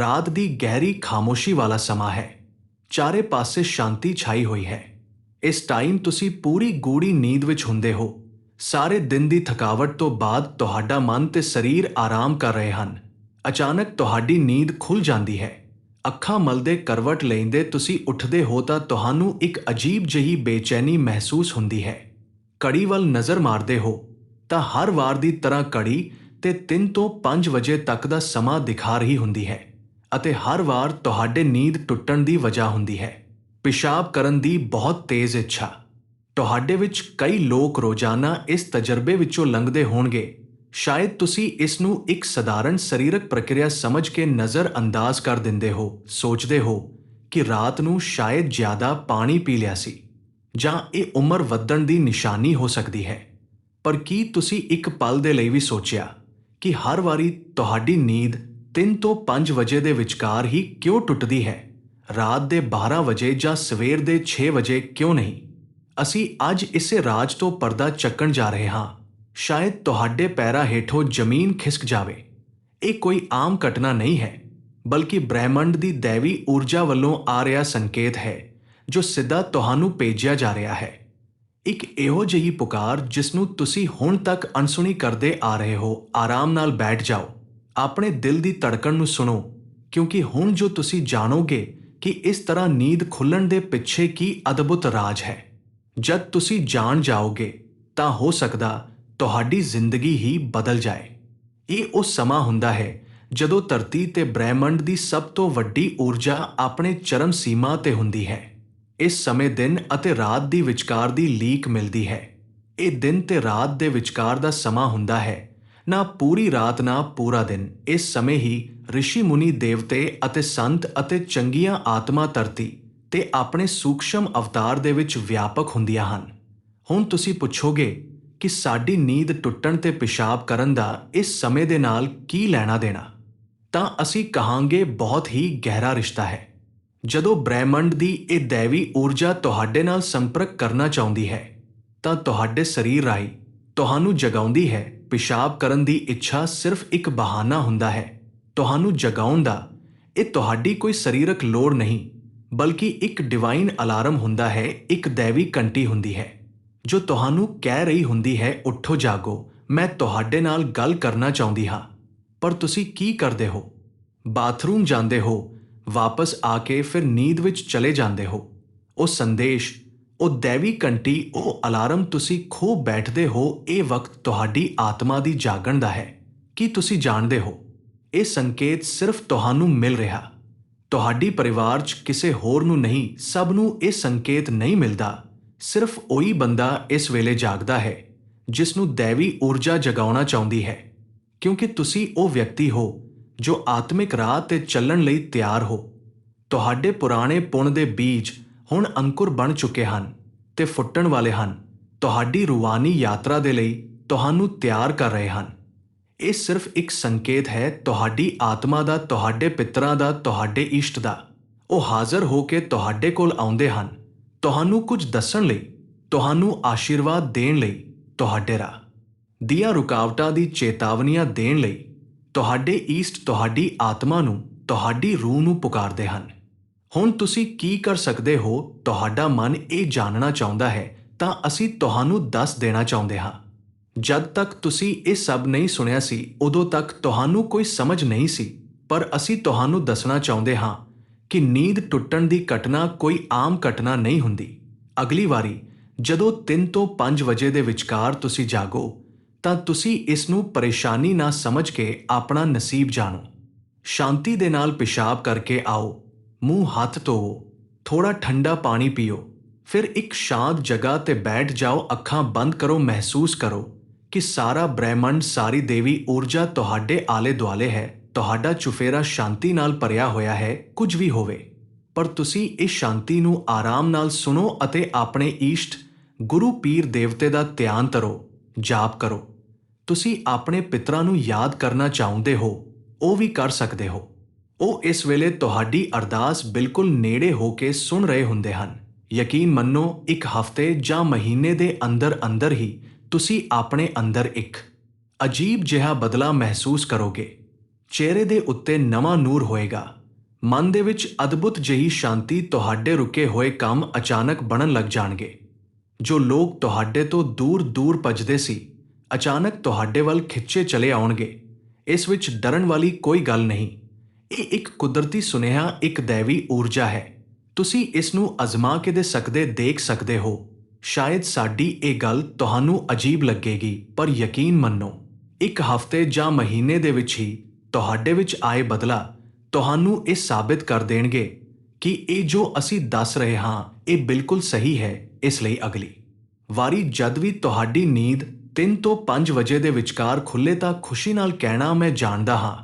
ਰਾਤ ਦੀ ਗਹਿਰੀ ਖਾਮੋਸ਼ੀ ਵਾਲਾ ਸਮਾਂ ਹੈ। ਚਾਰੇ ਪਾਸੇ ਸ਼ਾਂਤੀ ਛਾਈ ਹੋਈ ਹੈ। ਇਸ ਟਾਈਮ ਤੁਸੀਂ ਪੂਰੀ ਗੂੜੀ ਨੀਂਦ ਵਿੱਚ ਹੁੰਦੇ ਹੋ। ਸਾਰੇ ਦਿਨ ਦੀ ਥਕਾਵਟ ਤੋਂ ਬਾਅਦ ਤੁਹਾਡਾ ਮਨ ਤੇ ਸਰੀਰ ਆਰਾਮ ਕਰ ਰਹੇ ਹਨ। ਅਚਾਨਕ ਤੁਹਾਡੀ ਨੀਂਦ ਖੁੱਲ ਜਾਂਦੀ ਹੈ। ਅੱਖਾਂ ਮਲਦੇ ਕਰਵਟ ਲੈਂਦੇ ਤੁਸੀਂ ਉੱਠਦੇ ਹੋ ਤਾਂ ਤੁਹਾਨੂੰ ਇੱਕ ਅਜੀਬ ਜਿਹੀ ਬੇਚੈਨੀ ਮਹਿਸੂਸ ਹੁੰਦੀ ਹੈ। ਕੜੀ ਵੱਲ ਨਜ਼ਰ ਮਾਰਦੇ ਹੋ ਤਾਂ ਹਰ ਵਾਰ ਦੀ ਤਰ੍ਹਾਂ ਕੜੀ ਤੇ 3 ਤੋਂ 5 ਵਜੇ ਤੱਕ ਦਾ ਸਮਾਂ ਦਿਖਾ ਰਹੀ ਹੁੰਦੀ ਹੈ। ਅਤੇ ਹਰ ਵਾਰ ਤੁਹਾਡੇ ਨੀਂਦ ਟੁੱਟਣ ਦੀ ਵਜ੍ਹਾ ਹੁੰਦੀ ਹੈ। ਪਿਸ਼ਾਬ ਕਰਨ ਦੀ ਬਹੁਤ ਤੇਜ਼ ਇੱਛਾ। ਤੁਹਾਡੇ ਵਿੱਚ ਕਈ ਲੋਕ ਰੋਜ਼ਾਨਾ ਇਸ ਤਜਰਬੇ ਵਿੱਚੋਂ ਲੰਘਦੇ ਹੋਣਗੇ। ਸ਼ਾਇਦ ਤੁਸੀਂ ਇਸ ਨੂੰ ਇੱਕ ਸਧਾਰਨ ਸਰੀਰਕ ਪ੍ਰਕਿਰਿਆ ਸਮਝ ਕੇ ਨਜ਼ਰ ਅੰਦਾਜ਼ ਕਰ ਦਿੰਦੇ ਹੋ, ਸੋਚਦੇ ਹੋ ਕਿ ਰਾਤ ਨੂੰ ਸ਼ਾਇਦ ਜ਼ਿਆਦਾ ਪਾਣੀ ਪੀ ਲਿਆ ਸੀ, ਜਾਂ ਇਹ ਉਮਰ ਵਧਣ ਦੀ ਨਿਸ਼ਾਨੀ ਹੋ ਸਕਦੀ ਹੈ। ਪਰ ਕੀ ਤੁਸੀਂ ਇੱਕ ਪਲ ਦੇ ਲਈ ਵੀ ਸੋਚਿਆ ਕਿ ਹਰ ਵਾਰੀ ਤੁਹਾਡੀ ਨੀਂਦ 3 ਤੋਂ 5 ਵਜੇ ਦੇ ਵਿਚਕਾਰ ਹੀ ਕਿਉਂ ਟੁੱਟਦੀ ਹੈ? ਰਾਤ ਦੇ 12 ਵਜੇ ਜਾਂ ਸਵੇਰ ਦੇ 6 ਵਜੇ ਕਿਉਂ ਨਹੀਂ? ਅਸੀਂ ਅੱਜ ਇਸੇ ਰਾਜ ਤੋਂ ਪਰਦਾ ਚੱਕਣ ਜਾ ਰਹੇ ਹਾਂ। ਸ਼ਾਇਦ ਤੁਹਾਡੇ ਪੈਰਾਂ ਹੇਠੋਂ ਜ਼ਮੀਨ ਖਿਸਕ ਜਾਵੇ। ਇਹ ਕੋਈ ਆਮ ਘਟਨਾ ਨਹੀਂ ਹੈ, ਬਲਕਿ ਬ੍ਰਹਿਮੰਡ ਦੀ ਦੇਵੀ ਊਰਜਾ ਵੱਲੋਂ ਆ ਰਿਹਾ ਸੰਕੇਤ ਹੈ, ਜੋ ਸਿੱਧਾ ਤੁਹਾਨੂੰ ਭੇਜਿਆ ਜਾ ਰਿਹਾ ਹੈ। ਇੱਕ ਇਹੋ ਜਿਹੀ ਪੁਕਾਰ ਜਿਸ ਨੂੰ ਤੁਸੀਂ ਹੁਣ ਤੱਕ ਅਣਸੁਣੀ ਕਰਦੇ ਆ ਰਹੇ ਹੋ, ਆਰਾਮ ਨਾਲ ਬੈਠ ਜਾਓ। ਆਪਣੇ ਦਿਲ ਦੀ ਧੜਕਣ ਨੂੰ ਸੁਣੋ, ਕਿਉਂਕਿ ਹੁਣ ਜੋ ਤੁਸੀਂ ਜਾਣੋਗੇ ਕਿ ਇਸ ਤਰ੍ਹਾਂ ਨੀਂਦ ਖੁੱਲਣ ਦੇ ਪਿੱਛੇ ਕੀ ਅਦਭੁਤ ਰਾਜ ਹੈ। ਜਦ ਤੁਸੀਂ ਜਾਣ ਜਾਓਗੇ, ਤਾਂ ਹੋ ਸਕਦਾ ਤੁਹਾਡੀ ਜ਼ਿੰਦਗੀ ਹੀ ਬਦਲ ਜਾਏ। ਇਹ ਉਹ ਸਮਾਂ ਹੁੰਦਾ ਹੈ, ਜਦੋਂ ਧਰਤੀ ਤੇ ਬ੍ਰਹਿਮੰਡ ਦੀ ਸਭ ਤੋਂ ਵੱਡੀ ਊਰਜਾ ਆਪਣੇ ਚਰਮ ਸੀਮਾ ਤੇ ਹੁੰਦੀ ਹੈ। ਇਸ ਸਮੇਂ ਦਿਨ ਅਤੇ ਰਾਤ ਦੀ ਵਿਚਕਾਰ ਦੀ ਲੀਕ ਮਿਲਦੀ ਹੈ। ਇਹ ਦਿਨ ਤੇ ਰਾਤ ਦੇ ਵਿਚਕਾਰ ਦਾ ਸਮਾਂ ਹੁੰਦਾ ਹੈ ਨਾ ਪੂਰੀ ਰਾਤ ਨਾ ਪੂਰਾ ਦਿਨ। ਇਸ ਸਮੇਂ ਹੀ ઋષਿ ਮੁਨੀ ਦੇਵਤੇ ਅਤੇ ਸੰਤ ਅਤੇ ਚੰਗੀਆਂ ਆਤਮਾ ਧਰਤੀ ਤੇ ਆਪਣੇ ਸੂਖਸ਼ਮ ਅਵਤਾਰ ਦੇ ਵਿੱਚ ਵਿਆਪਕ ਹੁੰਦੀਆਂ ਹਨ। ਹੁਣ ਤੁਸੀਂ ਪੁੱਛੋਗੇ ਕਿ ਸਾਡੀ ਨੀਂਦ ਟੁੱਟਣ ਤੇ ਪਿਸ਼ਾਬ ਕਰਨ ਦਾ ਇਸ ਸਮੇਂ ਦੇ ਨਾਲ ਕੀ ਲੈਣਾ ਦੇਣਾ। ਤਾਂ ਅਸੀਂ ਕਹਾਂਗੇ ਬਹੁਤ ਹੀ ਗਹਿਰਾ ਰਿਸ਼ਤਾ ਹੈ। ਜਦੋਂ ਬ੍ਰਹਿਮੰਡ ਦੀ ਇਹ ਦੇਵੀ ਊਰਜਾ ਤੁਹਾਡੇ ਨਾਲ ਸੰਪਰਕ ਕਰਨਾ ਚਾਹੁੰਦੀ ਹੈ, ਤਾਂ ਤੁਹਾਡੇ ਸਰੀਰ ਰਾਹੀਂ ਤੁਹਾਨੂੰ ਜਗਾਉਂਦੀ ਹੈ। ਪਿਸ਼ਾਬ ਕਰਨ ਦੀ ਇੱਛਾ ਸਿਰਫ ਇੱਕ ਬਹਾਨਾ ਹੁੰਦਾ ਹੈ। ਤੁਹਾਨੂੰ ਜਗਾਉਣ ਦਾ, ਇਹ ਤੁਹਾਡੀ ਕੋਈ ਸਰੀਰਕ ਲੋੜ ਨਹੀਂ, ਬਲਕਿ ਇੱਕ ਡਿਵਾਈਨ ਅਲਾਰਮ ਹੁੰਦਾ ਹੈ, ਇੱਕ ਦੇਵੀ ਘੰਟੀ ਹੁੰਦੀ ਹੈ। ਜੋ ਤੁਹਾਨੂੰ ਕਹਿ ਰਹੀ ਹੁੰਦੀ ਹੈ, ਉੱਠੋ, ਜਾਗੋ, ਮੈਂ ਤੁਹਾਡੇ ਨਾਲ ਗੱਲ ਕਰਨਾ ਚਾਹੁੰਦੀ ਹਾਂ। ਪਰ ਤੁਸੀਂ ਕੀ ਕਰਦੇ ਹੋ? ਬਾਥਰੂਮ ਜਾਂਦੇ ਹੋ, ਵਾਪਸ ਆ ਕੇ ਫਿਰ ਨੀਂਦ ਵਿੱਚ ਚਲੇ ਜਾਂਦੇ ਹੋ। ਉਹ ਸੰਦੇਸ਼ ਉਹ ਦੇਵੀ ਘੰਟੀ, ਉਹ ਅਲਾਰਮ ਤੁਸੀਂ ਖੋ ਬੈਠਦੇ ਹੋ, ਇਹ ਵਕਤ ਤੁਹਾਡੀ ਆਤਮਾ ਦੀ ਜਾਗਣ ਦਾ ਹੈ। ਕੀ ਤੁਸੀਂ ਜਾਣਦੇ ਹੋ? ਇਹ ਸੰਕੇਤ ਸਿਰਫ ਤੁਹਾਨੂੰ ਮਿਲ ਰਿਹਾ। ਤੁਹਾਡੀ ਪਰਿਵਾਰ 'ਚ ਕਿਸੇ ਹੋਰ ਨੂੰ ਨਹੀਂ, ਸਭ ਨੂੰ ਇਹ ਸੰਕੇਤ ਨਹੀਂ ਮਿਲਦਾ। ਸਿਰਫ ਉਹੀ ਬੰਦਾ ਇਸ ਵੇਲੇ ਜਾਗਦਾ ਹੈ, ਜਿਸ ਨੂੰ ਦੇਵੀ ਊਰਜਾ ਜਗਾਉਣਾ ਚਾਹੁੰਦੀ ਹੈ। ਕਿਉਂਕਿ ਤੁਸੀਂ ਉਹ ਵਿਅਕਤੀ ਹੋ, ਜੋ ਆਤਮਿਕ ਰਾਹ ਤੇ ਚੱਲਣ ਲਈ ਤਿਆਰ ਹੋ। ਤੁਹਾਡੇ ਪੁਰਾਣੇ ਪੁਣ ਦੇ ਬੀਜ ਹੁਣ ਅੰਕੁਰ ਬਣ ਚੁੱਕੇ ਹਨ ਤੇ ਫੁੱਟਣ ਵਾਲੇ ਹਨ। ਤੁਹਾਡੀ ਰੂਹਾਨੀ ਯਾਤਰਾ ਦੇ ਲਈ ਤੁਹਾਨੂੰ ਤਿਆਰ ਕਰ ਰਹੇ ਹਨ। ਇਹ ਸਿਰਫ ਇੱਕ ਸੰਕੇਤ ਹੈ, ਤੁਹਾਡੀ ਆਤਮਾ ਦਾ, ਤੁਹਾਡੇ ਪਿਤਰਾਂ ਦਾ, ਤੁਹਾਡੇ ਇਸ਼ਟ ਦਾ। ਉਹ ਹਾਜ਼ਰ ਹੋ ਕੇ ਤੁਹਾਡੇ ਕੋਲ ਆਉਂਦੇ ਹਨ। ਤੁਹਾਨੂੰ ਕੁਝ ਦੱਸਣ ਲਈ, ਤੁਹਾਨੂੰ ਆਸ਼ੀਰਵਾਦ ਦੇਣ ਲਈ ਤੁਹਾਡੇ ਰਾਹ ਦੀਆਂ ਰੁਕਾਵਟਾਂ ਦੀ ਚੇਤਾਵਨੀਆਂ ਦੇਣ ਲਈ ਤੁਹਾਡੇ ਈਸਟ ਤੁਹਾਡੀ ਆਤਮਾ ਨੂੰ, ਤੁਹਾਡੀ ਰੂਹ ਨੂੰ ਪੁਕਾਰਦੇ ਹਨ। ਹੁਣ ਤੁਸੀਂ ਕੀ ਕਰ ਸਕਦੇ ਹੋ? ਤੁਹਾਡਾ ਮਨ ਇਹ ਜਾਣਨਾ ਚਾਹੁੰਦਾ ਹੈ, ਤਾਂ ਅਸੀਂ ਤੁਹਾਨੂੰ ਦੱਸ ਦੇਣਾ ਚਾਹੁੰਦੇ ਹਾਂ। ਜਦ ਤੱਕ ਤੁਸੀਂ ਇਹ ਸਭ ਨਹੀਂ ਸੁਣਿਆ ਸੀ, ਉਦੋਂ ਤੱਕ ਤੁਹਾਨੂੰ ਕੋਈ ਸਮਝ ਨਹੀਂ ਸੀ। ਪਰ ਅਸੀਂ ਤੁਹਾਨੂੰ ਦੱਸਣਾ ਚਾਹੁੰਦੇ ਹਾਂ ਕਿ ਨੀਂਦ ਟੁੱਟਣ ਦੀ ਘਟਨਾ ਕੋਈ ਆਮ ਘਟਨਾ ਨਹੀਂ ਹੁੰਦੀ। ਅਗਲੀ ਵਾਰੀ, ਜਦੋਂ 3 ਤੋਂ 5 ਵਜੇ ਦੇ ਵਿਚਕਾਰ ਤੁਸੀਂ ਜਾਗੋ, ਤਾਂ ਤੁਸੀਂ ਇਸ ਨੂੰ ਪਰੇਸ਼ਾਨੀ ਨਾ ਸਮਝ ਕੇ ਆਪਣਾ ਨਸੀਬ ਜਾਣੋ। ਸ਼ਾਂਤੀ ਦੇ ਨਾਲ ਪਿਸ਼ਾਬ ਕਰਕੇ ਆਓ। ਮੂੰਹ ਹੱਥ ਧੋਵੋ ਥੋੜਾ ਠੰਡਾ ਪਾਣੀ ਪੀਓ, ਫਿਰ ਇੱਕ ਸ਼ਾਂਤ ਜਗ੍ਹਾ ਤੇ ਬੈਠ ਜਾਓ, ਅੱਖਾਂ ਬੰਦ ਕਰੋ, ਮਹਿਸੂਸ ਕਰੋ ਕਿ ਸਾਰਾ ਬ੍ਰਹਿਮੰਡ, ਸਾਰੀ ਦੇਵੀ ਊਰਜਾ ਤੁਹਾਡੇ ਆਲੇ ਦੁਆਲੇ ਹੈ। ਤੁਹਾਡਾ ਚੁਫੇਰਾ ਸ਼ਾਂਤੀ ਨਾਲ ਭਰਿਆ ਹੋਇਆ ਹੈ, ਕੁਝ ਵੀ ਹੋਵੇ। ਪਰ ਤੁਸੀਂ ਇਸ ਸ਼ਾਂਤੀ ਨੂੰ ਆਰਾਮ ਨਾਲ ਸੁਣੋ ਅਤੇ ਆਪਣੇ ਈਸ਼ਟ ਗੁਰੂ ਪੀਰ ਦੇਵਤੇ ਦਾ ਧਿਆਨ ਕਰੋ ਜਾਪ ਕਰੋ। ਤੁਸੀਂ ਆਪਣੇ ਪਿਤਰਾਂ ਨੂੰ ਯਾਦ ਕਰਨਾ ਚਾਹੁੰਦੇ ਹੋ, ਉਹ ਵੀ ਕਰ ਸਕਦੇ ਹੋ। ਉਹ ਇਸ ਵੇਲੇ ਤੁਹਾਡੀ ਅਰਦਾਸ ਬਿਲਕੁਲ ਨੇੜੇ ਹੋ ਕੇ ਸੁਣ ਰਹੇ ਹੁੰਦੇ ਹਨ। ਯਕੀਨ ਮੰਨੋ, ਇੱਕ ਹਫ਼ਤੇ ਜਾਂ ਮਹੀਨੇ ਦੇ ਅੰਦਰ ਅੰਦਰ ਹੀ ਤੁਸੀਂ ਆਪਣੇ ਅੰਦਰ ਇੱਕ ਅਜੀਬ ਜਿਹਾ ਬਦਲਾ ਮਹਿਸੂਸ ਕਰੋਗੇ। ਚਿਹਰੇ ਦੇ ਉੱਤੇ ਨਵਾਂ ਨੂਰ ਹੋਏਗਾ। ਮਨ ਦੇ ਵਿੱਚ ਅਦਭੁਤ ਜਿਹੀ ਸ਼ਾਂਤੀ ਤੁਹਾਡੇ ਰੁਕੇ ਹੋਏ ਕੰਮ ਅਚਾਨਕ ਬਣਨ ਲੱਗ ਜਾਣਗੇ। ਜੋ ਲੋਕ ਤੁਹਾਡੇ ਤੋਂ ਦੂਰ ਦੂਰ ਭੱਜਦੇ ਸੀ, ਅਚਾਨਕ ਤੁਹਾਡੇ ਵੱਲ ਖਿੱਚੇ ਚਲੇ ਆਉਣਗੇ। ਇਸ ਵਿੱਚ ਡਰਨ ਵਾਲੀ ਕੋਈ ਗੱਲ ਨਹੀਂ। ਇਹ ਇੱਕ ਕੁਦਰਤੀ ਸੁਨੇਹਾ, ਇੱਕ ਦੇਵੀ ਊਰਜਾ ਹੈ। ਤੁਸੀਂ ਇਸ ਨੂੰ ਅਜ਼ਮਾ ਕੇ ਦੇ ਸਕਦੇ, ਦੇਖ ਸਕਦੇ ਹੋ। ਸ਼ਾਇਦ ਸਾਡੀ ਇਹ ਗੱਲ ਤੁਹਾਨੂੰ ਅਜੀਬ ਲੱਗੇਗੀ, ਪਰ ਯਕੀਨ ਮੰਨੋ, ਇੱਕ ਹਫ਼ਤੇ ਜਾਂ ਮਹੀਨੇ ਦੇ ਵਿੱਚ ਹੀ ਤੁਹਾਡੇ ਵਿੱਚ ਆਏ ਬਦਲਾ ਤੁਹਾਨੂੰ ਇਹ ਸਾਬਿਤ ਕਰ ਦੇਣਗੇ ਕਿ ਇਹ ਜੋ ਅਸੀਂ ਦੱਸ ਰਹੇ ਹਾਂ, ਇਹ ਬਿਲਕੁਲ ਸਹੀ ਹੈ, ਇਸ ਲਈ ਅਗਲੀ ਵਾਰੀ ਜਦ ਵੀ ਤੁਹਾਡੀ ਨੀਂਦ 3 ਤੋਂ 5 ਵਜੇ ਦੇ ਵਿਚਕਾਰ ਖੁੱਲੇ ਤਾਂ ਖੁਸ਼ੀ ਨਾਲ ਕਹਿਣਾ ਮੈਂ ਜਾਣਦਾ ਹਾਂ।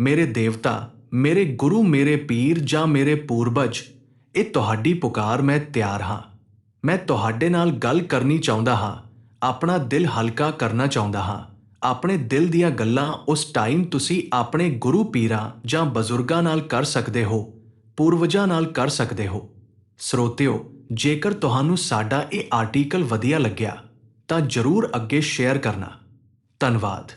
ਮੇਰੇ ਦੇਵਤਾ ਮੇਰੇ ਗੁਰੂ, ਮੇਰੇ ਪੀਰ ਜਾਂ ਮੇਰੇ ਪੂਰਬਜ, ਇਹ ਤੁਹਾਡੀ ਪੁਕਾਰ ਮੈਂ ਤਿਆਰ ਹਾਂ। ਮੈਂ ਤੁਹਾਡੇ ਨਾਲ ਗੱਲ ਕਰਨੀ ਚਾਹੁੰਦਾ ਹਾਂ। ਆਪਣਾ ਦਿਲ ਹਲਕਾ ਕਰਨਾ ਚਾਹੁੰਦਾ ਹਾਂ। ਆਪਣੇ ਦਿਲ ਦੀਆਂ ਗੱਲਾਂ ਉਸ ਟਾਈਮ ਤੁਸੀਂ ਆਪਣੇ ਗੁਰੂ ਪੀਰਾਂ ਜਾਂ ਬਜ਼ੁਰਗਾਂ ਨਾਲ ਕਰ ਸਕਦੇ ਹੋ, ਪੂਰਵਜਾਂ ਨਾਲ ਕਰ ਸਕਦੇ ਹੋ। ਸਰੋਤਿਓ, ਜੇਕਰ ਤੁਹਾਨੂੰ ਸਾਡਾ ਇਹ ਆਰਟੀਕਲ ਵਧੀਆ ਲੱਗਿਆ, ਤਾਂ ਜਰੂਰ ਅੱਗੇ ਸ਼ੇਅਰ ਕਰਨਾ। ਧੰਨਵਾਦ।